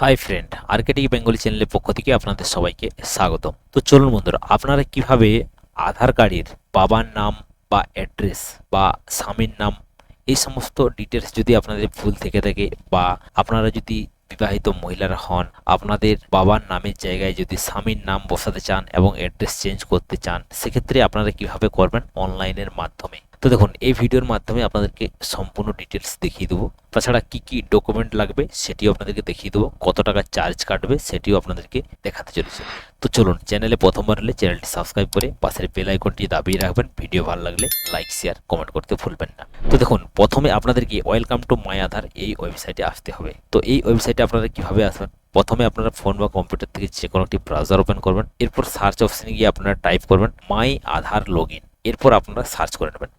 Hi friend Arctic Bengali চ্যানেলের পক্ষ থেকে আপনাদের সবাইকে স্বাগতম। তো চলুন বন্ধুরা, আপনারা কীভাবে আধার কার্ডের বাবার নাম বা অ্যাড্রেস বা স্বামীর নাম এই সমস্ত ডিটেলস যদি আপনাদের ভুল থেকে থাকে বা আপনারা যদি বিবাহিত মহিলারা হন, আপনাদের বাবার নামের জায়গায় যদি স্বামীর নাম বসাতে চান এবং অ্যাড্রেস চেঞ্জ করতে চান, সেক্ষেত্রে আপনারা কীভাবে করবেন? অনলাইনের মাধ্যমে। তো দেখুন, এই ভিডিওর মাধ্যমে আপনাদেরকে সম্পূর্ণ ডিটেলস দেখিয়ে দেবো। তাছাড়া কি কি ডকুমেন্ট লাগবে সেটিও আপনাদেরকে দেখিয়ে দেবো। কত টাকা চার্জ কাটবে সেটিও আপনাদেরকে দেখাতে চলেছে। তো চলুন চ্যানেলে প্রথমবার হলে চ্যানেলটি সাবস্ক্রাইব করে পাশের বেল আইকনটি দাবিয়ে রাখবেন। ভিডিও ভালো লাগলে লাইক শেয়ার কমেন্ট করতে ভুলবেন না। তো দেখুন, প্রথমে আপনাদেরকে ওয়েলকাম টু মাই আধার এই ওয়েবসাইটে আসতে হবে। তো এই ওয়েবসাইটে আপনারা কীভাবে আসবেন? প্রথমে আপনারা ফোন বা কম্পিউটার থেকে যে কোনো একটি ব্রাউজার ওপেন করবেন। এরপর সার্চ অপশনে গিয়ে আপনারা টাইপ করবেন মাই আধার লগ এরপর আপনারা সার্চ করে নেবেন।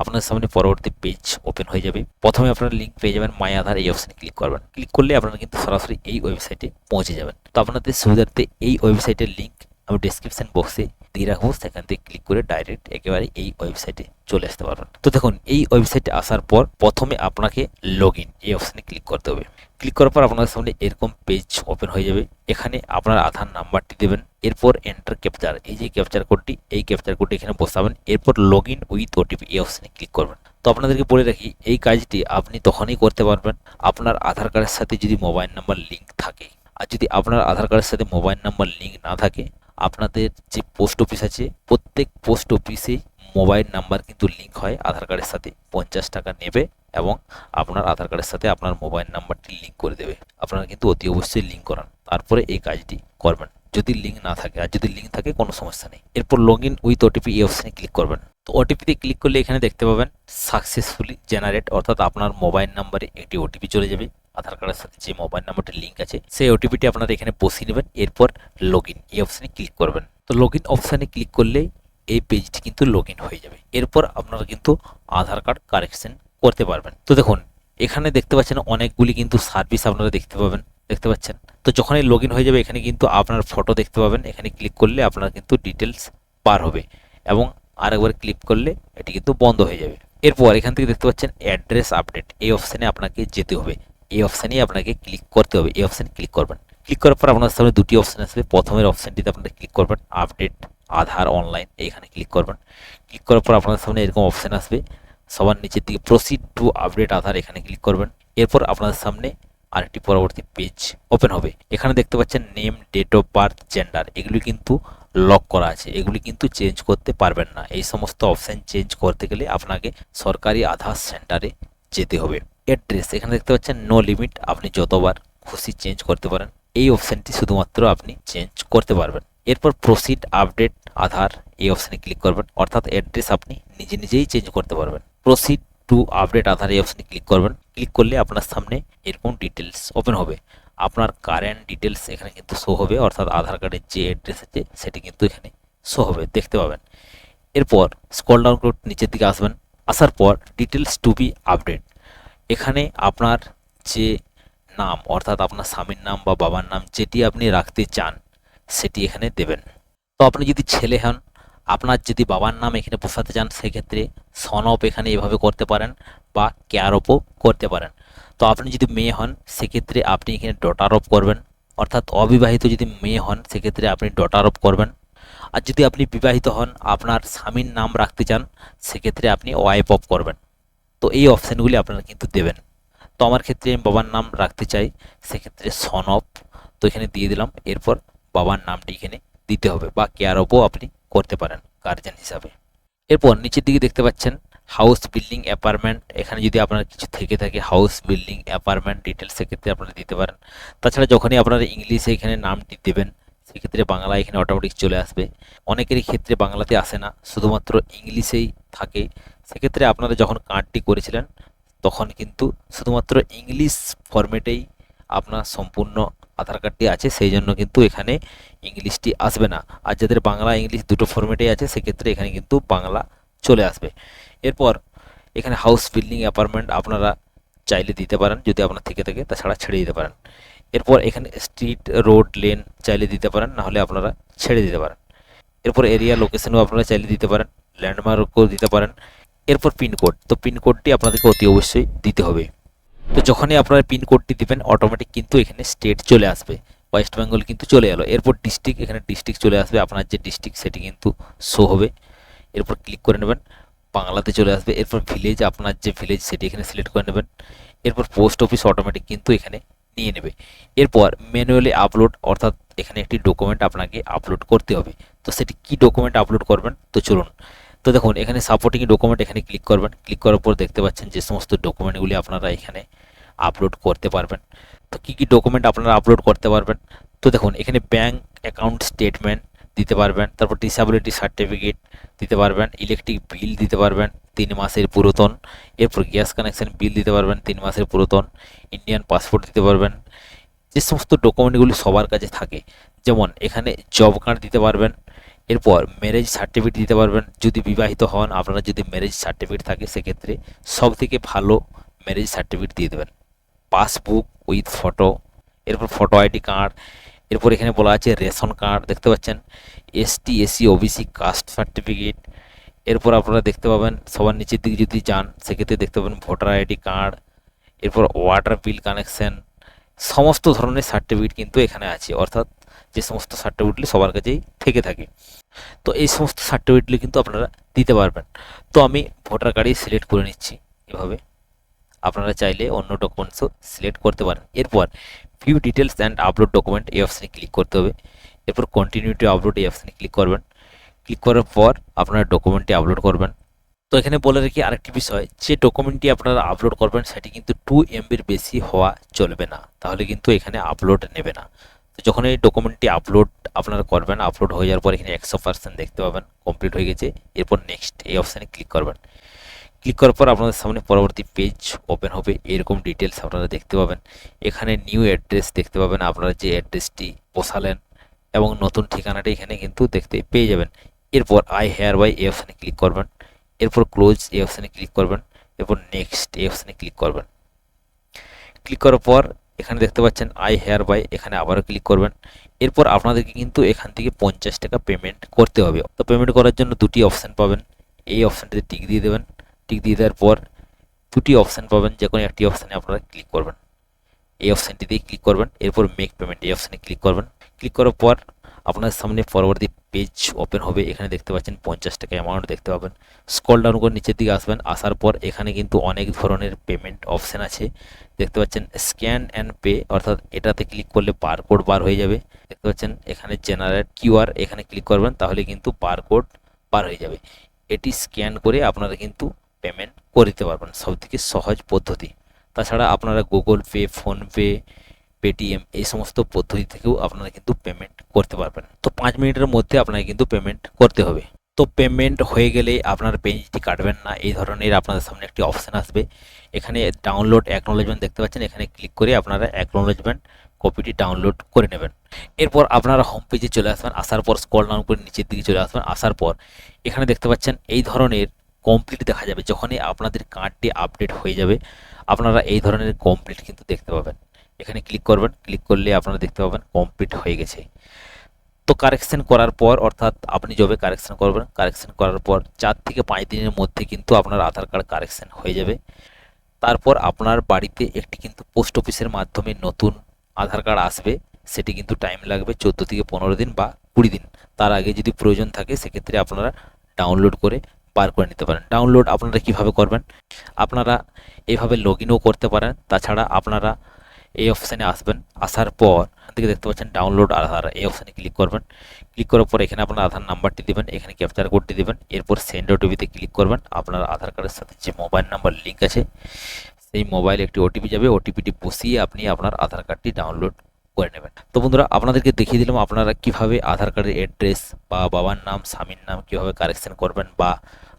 আপনার সামনে পরবর্তী পেজ ওপেন হয়ে যাবে। প্রথমে আপনারা লিঙ্ক পেয়ে যাবেন মাই আধার এই অপশানে ক্লিক করবেন। ক্লিক করলে আপনারা কিন্তু সরাসরি এই ওয়েবসাইটে পৌঁছে যাবেন। তো আপনাদের সুবিধার্থে এই ওয়েবসাইটের লিঙ্ক আমি ডিসক্রিপশান বক্সে দিয়ে রাখব সেখান থেকে ক্লিক করে ডাইরেক্ট একেবারে এই ওয়েবসাইটে চলে আসতে পারবেন। তো দেখুন, এই ওয়েবসাইটে আসার পর প্রথমে আপনাকে লগ এই অপশানে ক্লিক করতে হবে। ক্লিক করার পর আপনাদের সামনে এরকম পেজ ওপেন হয়ে যাবে। এখানে আপনার আধার নাম্বারটি দেবেন, এরপর এন্টার ক্যাপচার এই যে ক্যাপচার কোডটি এই ক্যাপচার কোডটি এখানে বসাবেন, এরপর লগ ইন উইথ ওটিপি এই অপশানে ক্লিক করবেন। তো আপনাদেরকে বলে রাখি, এই কাজটি আপনি তখনই করতে পারবেন আপনার আধার কার্ডের সাথে যদি মোবাইল নাম্বার লিঙ্ক থাকে। আর যদি আপনার আধার কার্ডের সাথে মোবাইল নাম্বার লিঙ্ক না থাকে আপনাদের যে পোস্ট অফিস আছে, প্রত্যেক পোস্ট অফিসে মোবাইল নাম্বার কিন্তু লিঙ্ক হয় আধার কার্ডের সাথে। পঞ্চাশ টাকা নেবে এবং আপনার আধার কার্ডের সাথে আপনার মোবাইল নাম্বারটি লিঙ্ক করে দেবে। আপনারা কিন্তু অতি অবশ্যই লিঙ্ক করান। তারপরে এই কাজটি করবেন। যদি লিঙ্ক না থাকে, আর যদি লিঙ্ক থাকে, কোনো সমস্যা নেই। এরপর লগ ইন উইথ ওটিপি এই অপশানে ক্লিক করবেন। তো ওটিপিতে ক্লিক করলে এখানে দেখতে পাবেন সাকসেসফুলি জেনারেট অর্থাৎ আপনার মোবাইল নাম্বারে একটি ওটিপি চলে যাবে। আধার কার্ডের সাথে যে মোবাইল নাম্বারটি লিঙ্ক আছে, সেই ওটিপিটি আপনারা এখানে বসিয়ে নেবেন, এরপর লগ ইন এই অপশানে ক্লিক করবেন। তো লগ ইন অপশানে ক্লিক করলেই এই পেজটি কিন্তু লগ ইন হয়ে যাবে। এরপর আপনারা কিন্তু আধার কার্ড কারেকশন করতে পারবেন। তো দেখুন, এখানে দেখতে পাচ্ছেন অনেকগুলি কিন্তু সার্ভিস আপনারা দেখতে পাবেন, দেখতে পাচ্ছেন? তো যখনই লগ হয়ে যাবে, এখানে কিন্তু আপনার ফটো দেখতে পাবেন। এখানে ক্লিক করলে আপনার কিন্তু ডিটেলস পার হবে এবং আরেকবার ক্লিক করলে এটি কিন্তু বন্ধ হয়ে যাবে। এরপর এখান থেকে দেখতে পাচ্ছেন অ্যাড্রেস আপডেট এই অপশানে আপনাকে যেতে হবে। এই অপশানেই আপনাকে ক্লিক করতে হবে, এই অপশানে ক্লিক করবেন। ক্লিক করার পর আপনার সামনে দুটি অপশান আসবে। প্রথমের অপশানটিতে আপনারা ক্লিক করবেন আপডেট আধার অনলাইন এইখানে ক্লিক করবেন। ক্লিক করার পর আপনার সামনে এরকম অপশান আসবে। সবার নিচের দিকে প্রসিড টু আপডেট আধার এখানে ক্লিক করবেন। এরপর আপনাদের সামনে আরেকটি পরবর্তী পেজ ওপেন হবে। এখানে দেখতে পাচ্ছেন name date of birth gender এগুলি কিন্তু লক করা আছে। এগুলি কিন্তু চেঞ্জ করতে পারবেন না। এই সমস্ত অপশান চেঞ্জ করতে গেলে আপনাকে সরকারি আধার সেন্টারে যেতে হবে। অ্যাড্রেস এখানে দেখতে পাচ্ছেন নো লিমিট আপনি যতবার খুশি চেঞ্জ করতে পারেন, এই অপশানটি শুধুমাত্র আপনি চেঞ্জ করতে পারবেন। এরপর প্রসিড আপডেট আধার, এই অপশানে ক্লিক করবেন। অর্থাৎ অ্যাড্রেস আপনি নিজে নিজেই চেঞ্জ করতে পারবেন। প্রসিড টু আপডেট আধার, এই অপশানে ক্লিক করবেন। ক্লিক করলে আপনার সামনে এরকম ডিটেলস ওপেন হবে। আপনার কারেন্ট ডিটেলস এখানে কিন্তু শো হবে, অর্থাৎ আধার কার্ডের যে অ্যাড্রেস আছে, সেটি কিন্তু এখানে শো হবে। দেখতে পাবেন। এরপর স্কল ডাউন করে নিচের দিকে আসবেন। আসার পর ডিটেলস টু বি আপডেট এখানে আপনার যে নাম, অর্থাৎ আপনার স্বামীর নাম বা বাবার নাম যেটি আপনি রাখতে চান, সেটি এখানে দেবেন। তো আপনি যদি ছেলে হন, আপনার যদি বাবার নাম এখানে বসাতে চান, সেক্ষেত্রে সন অফ এখানে এভাবে করতে পারেন বা কেয়ার অফও করতে পারেন। তো আপনি যদি মেয়ে হন, সেক্ষেত্রে আপনি এখানে ডটার অফ করবেন। অর্থাৎ অবিবাহিত যদি মেয়ে হন, সেক্ষেত্রে আপনি ডটার অফ করবেন। আর যদি আপনি বিবাহিত হন, আপনার স্বামীর নাম রাখতে চান, সেক্ষেত্রে আপনি ওয়াইফ অফ করবেন। তো এই অপশানগুলি আপনারা কিন্তু দেবেন। তো আমার ক্ষেত্রে আমি বাবার নাম রাখতে চাই, সেক্ষেত্রে সন অফ তো এখানে দিয়ে দিলাম। এরপর বাবার নামটি এখানে দিতে হবে বা কেয়ার অফও আপনি করতে পারেন গার্জেন হিসাবে। এরপর নিচের দিকে দেখতে পাচ্ছেন হাউস বিল্ডিং অ্যাপার্টমেন্ট এখানে যদি আপনার কিছু থেকে থাকে হাউস বিল্ডিং অ্যাপার্টমেন্ট ডিটেলস সেক্ষেত্রে আপনারা দিতে পারেন। তাছাড়া যখনই আপনারা ইংলিশে এখানে নামটি দেবেন, সেক্ষেত্রে বাংলা এখানে অটোমেটিক চলে আসবে। অনেকেরই ক্ষেত্রে বাংলাতে আসে না, শুধুমাত্র ইংলিশেই থাকে। সেক্ষেত্রে আপনারা যখন কার্ডটি করেছিলেন, তখন কিন্তু শুধুমাত্র ইংলিশ ফরম্যাটেই আপনার সম্পূর্ণ আধার কার্ডটি আছে, সেই জন্য কিন্তু এখানে ইংলিশটি আসবে না। আর যাদের বাংলা, ইংলিশ দুটো ফরম্যাটেই আছে, সেক্ষেত্রে এখানে কিন্তু বাংলা চলে আসবে। এরপর এখানে হাউস বিল্ডিং অ্যাপার্টমেন্ট আপনারা চাইলে দিতে পারেন, যদি আপনার থেকে থাকে, তাছাড়া ছেড়ে দিতে পারেন। এরপর এখানে স্ট্রিট রোড লেন চাইলে দিতে পারেন, নাহলে আপনারা ছেড়ে দিতে পারেন। এরপর এরিয়া লোকেশনও আপনারা চাইলে দিতে পারেন ল্যান্ডমার্কও দিতে পারেন। এরপর পিনকোড তো পিনকোডটি আপনাদেরকে অতি অবশ্যই দিতে হবে। তো যখনই আপনারা পিন কোডটি দিবেন অটোমেটিক কিন্তু এখানে স্টেট চলে আসবে। ওয়েস্ট বেঙ্গল কিন্তু চলে এলো। এরপর ডিস্ট্রিক্ট এখানে ডিস্ট্রিক্ট চলে আসবে। আপনার যে ডিস্ট্রিক্ট সেটি কিন্তু শো হবে। এরপর ক্লিক করে নেবেন। বাংলাতে চলে আসবে। এরপর ভিলেজ আপনার যে ভিলেজ সেটি এখানে সিলেক্ট করে নেবেন। এরপর পোস্ট অফিস অটোমেটিক কিন্তু এখানে নিয়ে নেবে। এরপর ম্যানুয়ালি আপলোড অর্থাৎ এখানে একটি ডকুমেন্ট আপনাকে আপলোড করতে হবে। তো সেটি কি ডকুমেন্ট আপলোড করবেন? তো চলুন। তো দেখুন, এখানে সাপোর্টিং ডকুমেন্ট এখানে ক্লিক করবেন। ক্লিক করার পর দেখতে পাচ্ছেন যে সমস্ত ডকুমেন্টগুলি আপনারা এখানে আপলোড করতে পারবেন। তো কী কী ডকুমেন্ট আপনারা আপলোড করতে পারবেন? তো দেখুন, এখানে ব্যাঙ্ক অ্যাকাউন্ট স্টেটমেন্ট দিতে পারবেন, তারপর ডিসাবিলিটি সার্টিফিকেট দিতে পারবেন ইলেকট্রিক বিল দিতে পারবেন, তিন মাসের পুরাতন, এরপর গ্যাস কানেকশন বিল দিতে পারবেন, তিন মাসের পুরাতন ইন্ডিয়ান পাসপোর্ট দিতে পারবেন। যে সমস্ত ডকুমেন্টগুলি সবার কাছে থাকে, যেমন এখানে জব কার্ড দিতে পারবেন এরপর ম্যারেজ সার্টিফিকেট দিতে পারবেন। যদি বিবাহিত হন, আপনারা যদি ম্যারেজ সার্টিফিকেট থাকে, সেক্ষেত্রে সব থেকে ভালো ম্যারেজ সার্টিফিকেট দিয়ে দেবেন। পাসবুক উইথ ফটো এরপর ফটো আইডি কার্ড এরপর এখানে বলা আছে রেশন কার্ড দেখতে পাচ্ছেন? ST SC OBC caste certificate এরপর আপনারা দেখতে পাবেন, সবার নিচের দিকে যদি যান, সেক্ষেত্রে দেখতে পাবেন ভোটার আইডি কার্ড এরপর ওয়াটার বিল কানেকশন সমস্ত ধরনের সার্টিফিকেট কিন্তু এখানে আছে। অর্থাৎ যে সমস্ত সার্টিফিকেটগুলি সবার কাছেই থেকে থাকে। তো এই সমস্ত সার্টিফিকেটগুলি কিন্তু আপনারা দিতে পারবেন। তো আমি ভোটার কার্ডই সিলেক্ট করে নিচ্ছি এভাবে। আপনারা চাইলে অন্য ডকুমেন্টসও সিলেক্ট করতে পারেন। এরপর view details and upload document এই অপশানে ক্লিক করতে হবে। এরপর কন্টিনিউ টু আপলোড এই অপশানে ক্লিক করবেন। ক্লিক করার পর আপনারা ডকুমেন্টটি আপলোড করবেন। তো এখানে বলে রাখি আরেকটি বিষয়, যে ডকুমেন্টটি আপনারা আপলোড করবেন, সেটি কিন্তু টু এমবির বেশি হওয়া চলবে না। তাহলে কিন্তু এখানে আপলোড নেবে না। যখন এই ডকুমেন্টটি আপলোড আপনারা করবেন আপলোড হয়ে যাওয়ার পর এখানে একশো পার্সেন্ট দেখতে পাবেন কমপ্লিট হয়ে গেছে। এরপর নেক্সট এই অপশানে ক্লিক করবেন। ক্লিক করার পর আপনাদের সামনে পরবর্তী পেজ ওপেন হবে, এরকম ডিটেলস আপনারা দেখতে পাবেন। এখানে নিউ অ্যাড্রেস দেখতে পাবেন, আপনারা যে অ্যাড্রেসটি বসালেন এবং নতুন ঠিকানাটা এখানে কিন্তু দেখতে পেয়ে যাবেন। এরপর আই হেয়ার বাই এই অপশানে ক্লিক করবেন। এরপর ক্লোজ এই অপশানে ক্লিক করবেন। এরপর নেক্সট এই অপশানে ক্লিক করবেন। ক্লিক করার পর এখানে দেখতে পাচ্ছেন আই হেয়ার বাই এখানে আবারও ক্লিক করবেন। এরপর আপনাদেরকে কিন্তু এখান থেকে পঞ্চাশ টাকা পেমেন্ট করতে হবে। তো পেমেন্ট করার জন্য দুটি অপশান পাবেন। এই অপশানটিতে টিক দিয়ে দেবেন। টিক দিয়ে দেওয়ার পর দুটি অপশান পাবেন। যে কোনো একটি অপশানে আপনারা ক্লিক করবেন। এই অপশানটি দিয়ে ক্লিক করবেন। এরপর মেক পেমেন্ট এই অপশানে ক্লিক করবেন। ক্লিক করার পর আপনার সামনে পরবর্তী পেজ ওপেন হবে। এখানে দেখতে পাচ্ছেন পঞ্চাশ টাকা অ্যামাউন্ট দেখতে পাবেন। স্কল ডাউন করে নিচের দিকে আসবেন। আসার পর এখানে কিন্তু অনেক ধরনের পেমেন্ট অপশান আছে। দেখতে পাচ্ছেন স্ক্যান অ্যান্ড পে অর্থাৎ এটাতে ক্লিক করলে বারকোড বার হয়ে যাবে। দেখতে পাচ্ছেন এখানে জেনারেট কিউআর এখানে ক্লিক করবেন, তাহলে কিন্তু বারকোড বার হয়ে যাবে। এটি স্ক্যান করে আপনারা কিন্তু পেমেন্ট করে দিতে পারবেন। সবথেকে সহজ পদ্ধতি। তাছাড়া আপনারা গুগল পে ফোনপে পেটিএম এই সমস্ত পদ্ধতি থেকেও আপনারা কিন্তু পেমেন্ট করতে পারবেন। তো পাঁচ মিনিটের মধ্যে আপনাকে কিন্তু পেমেন্ট করতে হবে। তো পেমেন্ট হয়ে গেলে আপনার পেজটি কাটবেন না, এই ধরনের আপনাদের সামনে একটি অপশান আসবে। এখানে ডাউনলোড অ্যাকনোলেজমেন্ট দেখতে পাচ্ছেন, এখানে ক্লিক করে আপনারা অ্যাকনোলেজমেন্ট কপিটি ডাউনলোড করে নেবেন। এরপর আপনারা হোম পেজে চলে আসবেন, আসার পর স্কল ডাউন করে নিচের দিকে চলে আসবেন, আসার পর এখানে দেখতে পাচ্ছেন এই ধরনের কমপ্লিট দেখা যাবে। যখনই আপনাদের কার্ডটি আপডেট হয়ে যাবে, আপনারা এই ধরনের কমপ্লিট কিন্তু দেখতে পাবেন। এখানে ক্লিক করবেন ক্লিক করলে আপনারা দেখতে পাবেন কমপ্লিট হয়ে গেছে। তো কারেকশন করার পর, অর্থাৎ আপনি যবে কারেকশন করবেন কারেকশন করার পর চার থেকে পাঁচ দিনের মধ্যে কিন্তু আপনার আধার কার্ড কারেকশন হয়ে যাবে। তারপর আপনার বাড়িতে একটি কিন্তু পোস্ট অফিসের মাধ্যমে নতুন আধার কার্ড আসবে, সেটি কিন্তু টাইম লাগবে চোদ্দ থেকে পনেরো দিন বা কুড়ি দিন। তার আগে যদি প্রয়োজন থাকে, সেক্ষেত্রে আপনারা ডাউনলোড করে বার করে নিতে পারেন। ডাউনলোড আপনারা কীভাবে করবেন? আপনারা এভাবে লগ ইনও করতে পারেন। তাছাড়া আপনারা এই অপশানে আসবেন। আসার পর থেকে দেখতে পাচ্ছেন ডাউনলোড আধার। এই অপশানে ক্লিক করবেন। ক্লিক করার পর এখানে আপনার আধার নাম্বারটি দেবেন। এখানে ক্যাপচার কোডটি দেবেন। এরপর সেন্ড ওটিপিতে ক্লিক করবেন। আপনার আধার কার্ডের সাথে যে মোবাইল নাম্বার লিঙ্ক আছে, সেই মোবাইলে একটি ওটিপি যাবে। ওটিপিটি বসিয়ে আপনি আপনার আধার কার্ডটি ডাউনলোড করে নেবেন। তো বন্ধুরা, আপনাদেরকে দেখিয়ে দিলাম আপনারা কীভাবে আধার কার্ডের অ্যাড্রেস বা বাবার নাম, স্বামীর নাম কীভাবে কারেকশন করবেন বা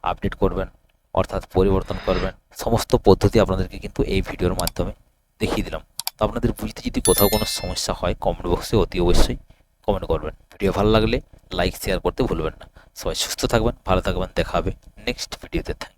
আপডেট করবেন, অর্থাৎ পরিবর্তন করবেন, সমস্ত পদ্ধতি আপনাদেরকে কিন্তু এই ভিডিওর মাধ্যমে দেখিয়ে দিলাম। আপনাদের বুঝতে যদি কোথাও কোনো সমস্যা হয় কমেন্ট বক্সে অতি অবশ্যই কমেন্ট করবেন। ভিডিও ভালো লাগলে লাইক শেয়ার করতে ভুলবেন না। সবাই সুস্থ থাকবেন, ভালো থাকবেন, দেখা হবে নেক্সট ভিডিওতে থ্যাংক